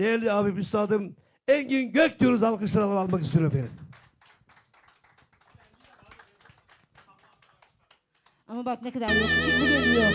değerli abim, üstadım Engin Gök diyoruz alkışlarla almak istiyorum efendim. Ama bak ne kadar yakışıklı geliyor.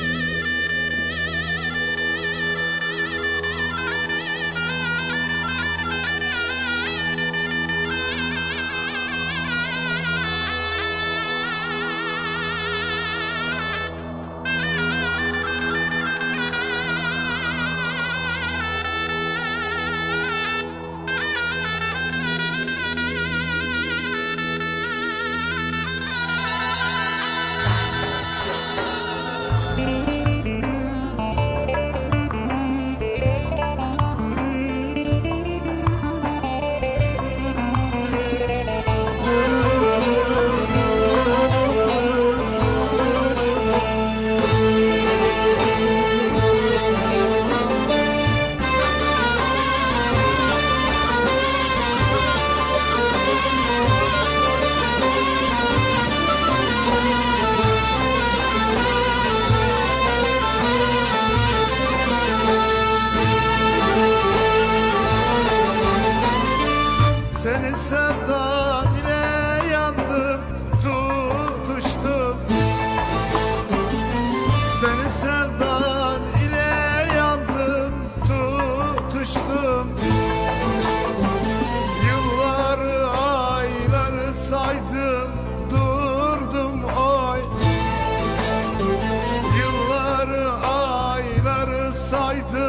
olsaydı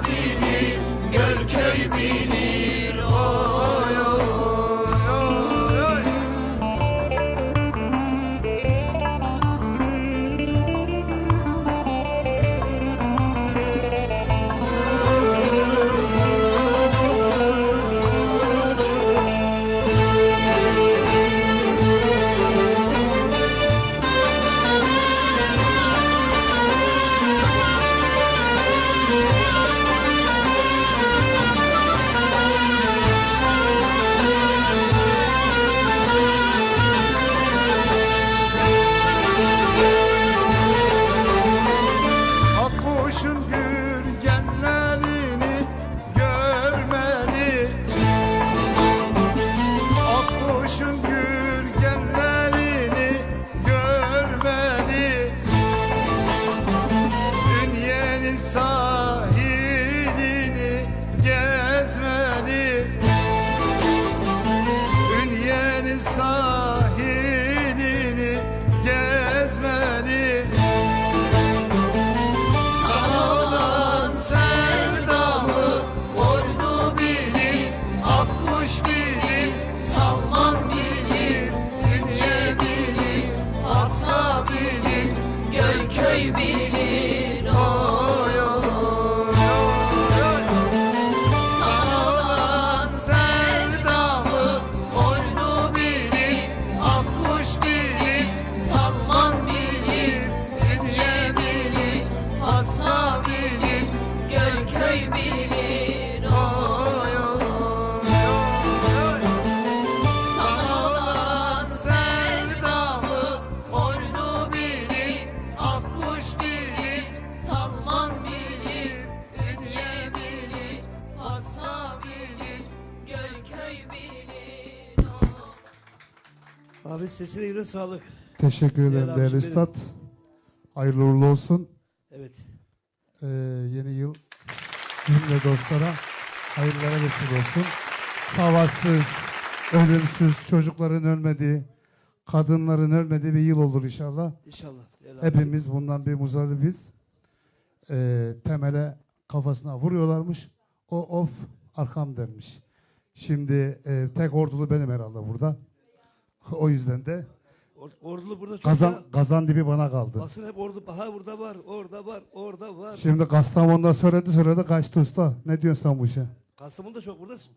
Habibi, gör köy bini. Abi sesine yüreğine sağlık. Teşekkür ederim Değerli değerli abicim benim. üstad. Hayırlı uğurlu olsun. Evet. Ee, yeni yıl cümle dostlara hayırlara vesile olsun. Savaşsız, ölümsüz, çocukların ölmediği, kadınların ölmediği bir yıl olur inşallah. İnşallah. Değerli. Hepimiz bundan bir muzdaribiz. Ee, temele kafasına vuruyorlarmış. O of arkam dermiş. Şimdi e, tek ordulu benim herhalde burada. O yüzden de Or- ordulu burada çok kazan, ya. kazan dibi bana kaldı. Basın hep ordu. Ha burada var, orada var, orada var. Şimdi Kastamonu'da söyledi söyledi kaçtı usta. Ne diyorsun sen bu işe? Kastamonu'da çok buradasın.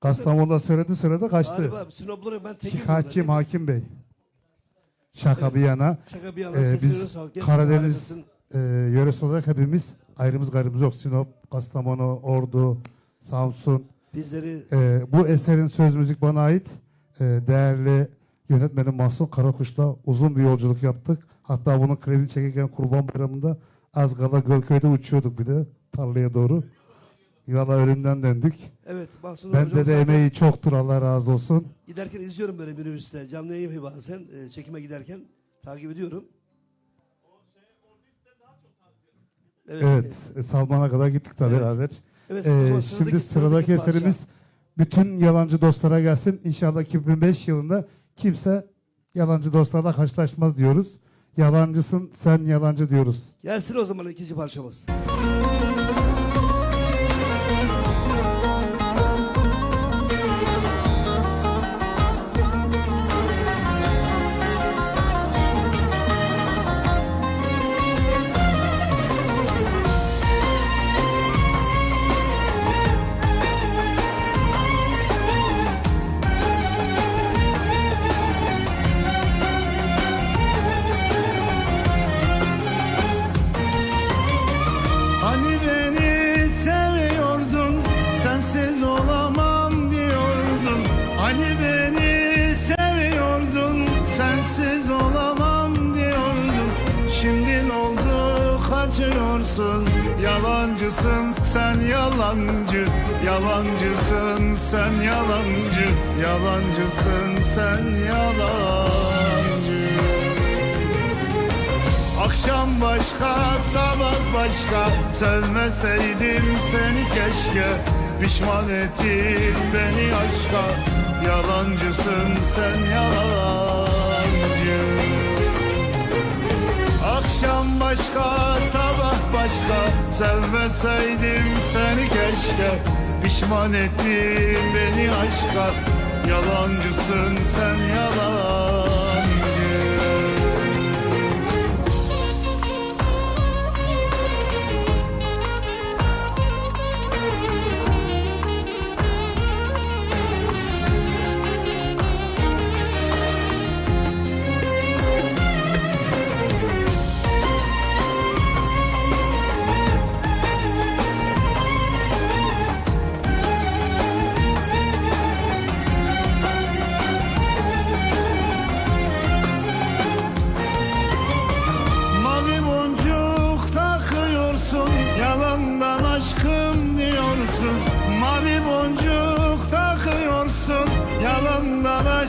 Kastamonu'da söyledi söyledi kaçtı. Galiba Sinoplu'nun ben tekim Şikayetçiyim burada. Hakim Bey. Şaka Evet. bir yana. Şaka bir yana sesine biz Karadeniz e, yöresi olarak hepimiz ayrımız gayrımız yok. Sinop, Kastamonu, Ordu, Samsun. Bizleri E, bu eserin söz müzik bana ait. E, değerli yönetmenim Mahsun Karakuş'la uzun bir yolculuk yaptık. Hatta bunun krevini çekirken Kurban Bayramı'nda az kala Gölköy'de uçuyorduk bir de tarlaya doğru. Valla ölümden döndük. evet Mahsun Bende de zaten emeği çoktur Allah razı olsun. giderken izliyorum böyle minibüste. Canlı yayın bazen. e, çekime giderken takip ediyorum. Evet. Evet, e, Salman'a kadar gittik de Evet. beraber. Evet. Ee, şimdi sıradaki- sıradaki parça. eserimiz bütün yalancı dostlara gelsin. İnşallah 2005 yılında kimse yalancı dostlarla karşılaşmaz diyoruz. Yalancısın sen yalancı diyoruz. Gelsin o zaman ikinci parçamız. Şimdi ne oldu kaçıyorsun Yalancısın sen yalancı. Yalancısın sen yalancı. Yalancısın sen yalancı. Akşam başka, sabah başka. Sevmeseydim seni keşke. Pişman ettin beni aşka. Yalancısın sen yalancı Akşam başka, sabah başka. Sevmeseydim seni keşke. Pişman ettin beni aşka. Yalancısın sen yalancı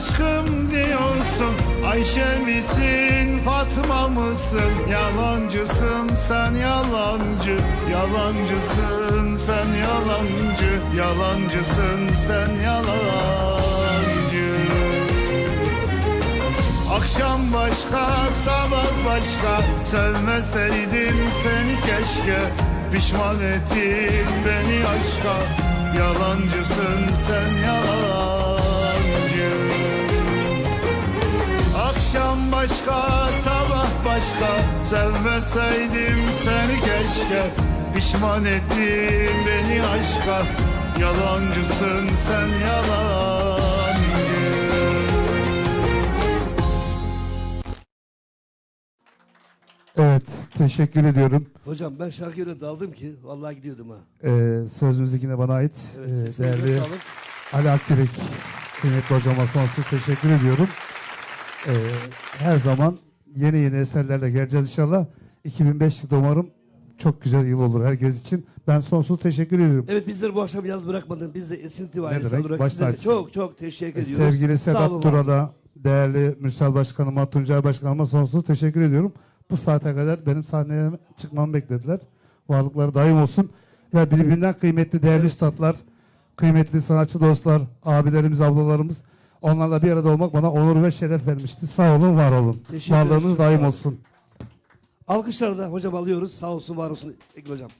aşkım diyorsun Ayşe misin Fatma mısın? Yalancısın sen yalancı Yalancısın sen yalancı Yalancısın sen yalancı. Akşam başka, sabah başka Sevmeseydim seni keşke. Pişman ettin beni aşka Yalancısın sen yalancı başka, sabah başka Sevmeseydim seni keşke Pişman ettin beni aşka Yalancısın sen yalancı Evet, teşekkür ediyorum. Hocam ben şarkıya öyle daldım ki vallahi gidiyordum ha. Ee, söz müzik yine bana ait. Evet, Ee, değerli. Ali Akdirek, kıymetli hocama sonsuz teşekkür ediyorum. Ee, her zaman yeni yeni eserlerle geleceğiz inşallah. 2005 yılı umarım çok güzel yıl olur herkes için. Ben sonsuz teşekkür ediyorum. Evet bizleri bu akşam yalnız bırakmadın. Biz de esinti ve ailesi olarak sizlere çok çok teşekkür ediyoruz. Sevgili Sedat. Dural'a, değerli Mürsel Başkanıma, Tuncay Başkanıma sonsuz teşekkür ediyorum. Bu saate kadar benim sahneye çıkmamı beklediler. Varlıkları daim olsun. Ve birbirinden kıymetli değerli üstadlar, kıymetli sanatçı dostlar, abilerimiz, ablalarımız onlarla bir arada olmak bana onur ve şeref vermişti. Sağ olun, var olun. Teşekkür Varlığınız daim olsun. Alkışları da hocam alıyoruz. Sağ olsun var olsun Egil hocam.